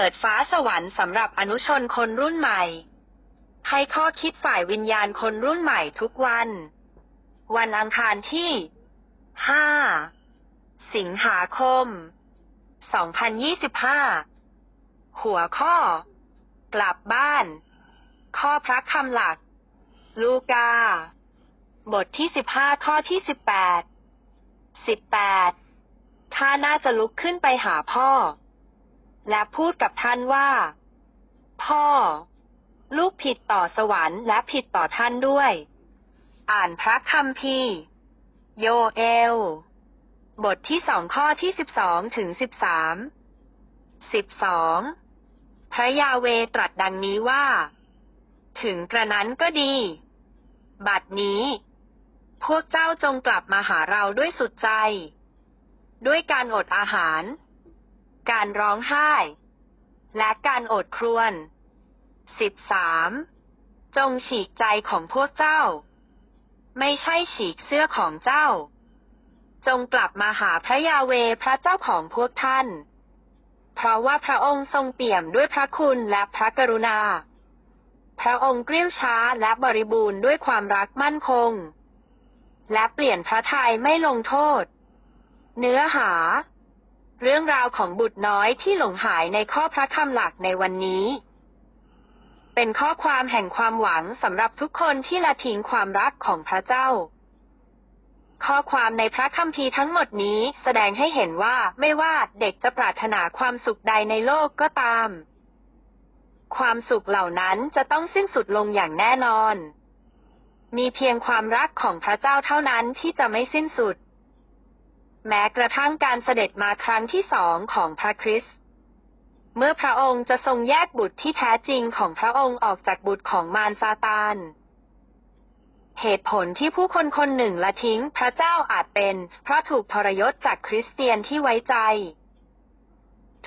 ปิดฟ้าสวรรค์สำหรับอนุชนคนรุ่นใหม่ ให้ข้อคิดฝ่ายวิญญาณคนรุ่นใหม่ทุกวัน วันอังคารที่ 5 สิงหาคม 2025 หัวข้อ กลับบ้าน ข้อพระคำหลัก ลูกา บทที่ 15 ข้อที่ 18 18ท่าน่าจะลุกขึ้นไปหาพ่อ และพูดกับท่านว่า พ่อ ลูกผิดต่อสวรรค์และผิดต่อท่านด้วย อ่านพระคัมภีร์โยเอล บทที่สองข้อที่สิบสองถึงสิบสามสิบสองพระยาเวตรัสดังนี้ว่า ถึงกระนั้นก็ดี บัดนี้ พวกเจ้าจงกลับมาหาเราด้วยสุดใจ ด้วยการอดอาหาร การร้องไห้ และการอดครวญสิบสามจงฉีกใจของพวกเจ้า ไม่ใช่ฉีกเสื้อของเจ้า จงกลับมาหาพระยาเวพระเจ้าของพวกท่าน เพราะว่าพระองค์ทรงเปี่ยมด้วยพระคุณและพระกรุณา พระองค์กริ้วช้าและบริบูรณ์ด้วยความรักมั่นคง และเปลี่ยนพระทัยไม่ลงโทษ เนื้อหา เรื่องราวของบุตรน้อยที่หลงหายในข้อพระคำหลักในวันนี้ เป็นข้อความแห่งความหวังสำหรับทุกคนที่ละทิ้งความรักของพระเจ้า ข้อความในพระคัมภีร์ทั้งหมดนี้แสดงให้เห็นว่าไม่ว่าเด็กจะปรารถนาความสุขใดในโลกก็ตาม ความสุขเหล่านั้นจะต้องสิ้นสุดลงอย่างแน่นอน มีเพียงความรักของพระเจ้าเท่านั้นที่จะไม่สิ้นสุด แม้กระทั่งการเสด็จมาครั้งที่สองของพระคริสต์เมื่อพระองค์จะทรงแยกบุตรที่แท้จริงของพระองค์ออกจากบุตรของมารซาตานเหตุผลที่ผู้คนคนหนึ่งละทิ้งพระเจ้าอาจเป็น เพราะถูกทรยศจากคริสเตียนที่ไว้ใจ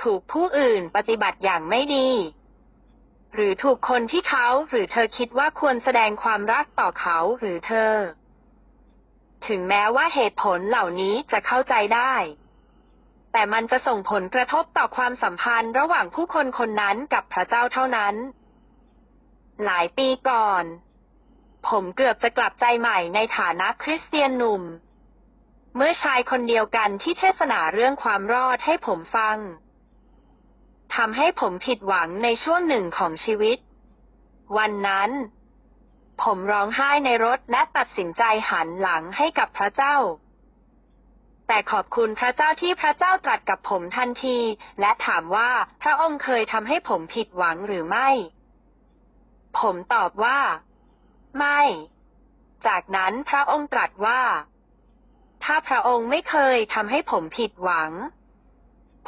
ถูกผู้อื่นปฏิบัติอย่างไม่ดี หรือถูกคนที่เขาหรือเธอคิดว่าควรแสดงความรักต่อเขาหรือเธอ ถึงแม้ว่าเหตุผลเหล่านี้จะเข้าใจได้ แต่มันจะส่งผลกระทบต่อความสัมพันธ์ระหว่างผู้คนคนนั้นกับพระเจ้าเท่านั้น หลายปีก่อน ผมเกือบจะกลับใจใหม่ในฐานะคริสเตียนหนุ่ม เมื่อชายคนเดียวกันที่เทศนาเรื่องความรอดให้ผมฟังทำให้ผมผิดหวังในช่วงหนึ่งของชีวิต วันนั้น ผมร้องไห้ในรถและตัดสินใจหันหลังให้กับพระเจ้า แต่ขอบคุณพระเจ้าที่พระเจ้าตรัสกับผมทันที และถามว่าพระองค์เคยทำให้ผมผิดหวังหรือไม่ ผมตอบว่า ไม่ จากนั้นพระองค์ตรัสว่า ถ้าพระองค์ไม่เคยทำให้ผมผิดหวัง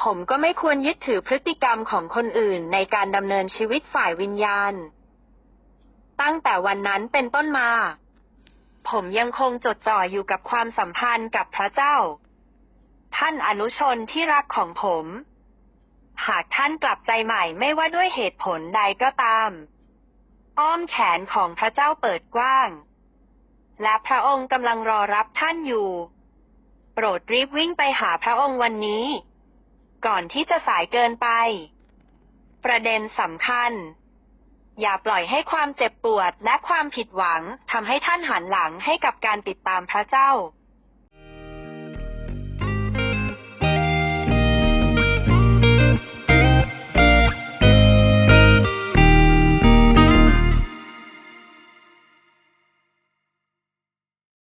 ผมก็ไม่ควรยึดถือพฤติกรรมของคนอื่นในการดำเนินชีวิตฝ่ายวิญญาณ ตั้งแต่วันนั้นเป็นต้นมา ผมยังคงจดจ่ออยู่กับความสัมพันธ์กับพระเจ้า ท่านอนุชนที่รักของผม หากท่านกลับใจใหม่ไม่ว่าด้วยเหตุผลใดก็ตาม อ้อมแขนของพระเจ้าเปิดกว้าง และพระองค์กำลังรอรับท่านอยู่ โปรดรีบวิ่งไปหาพระองค์วันนี้ ก่อนที่จะสายเกินไป ประเด็นสำคัญ อย่าปล่อยให้ความเจ็บปวดและความผิดหวังทำให้ท่านหันหลังให้กับการติดตามพระเจ้า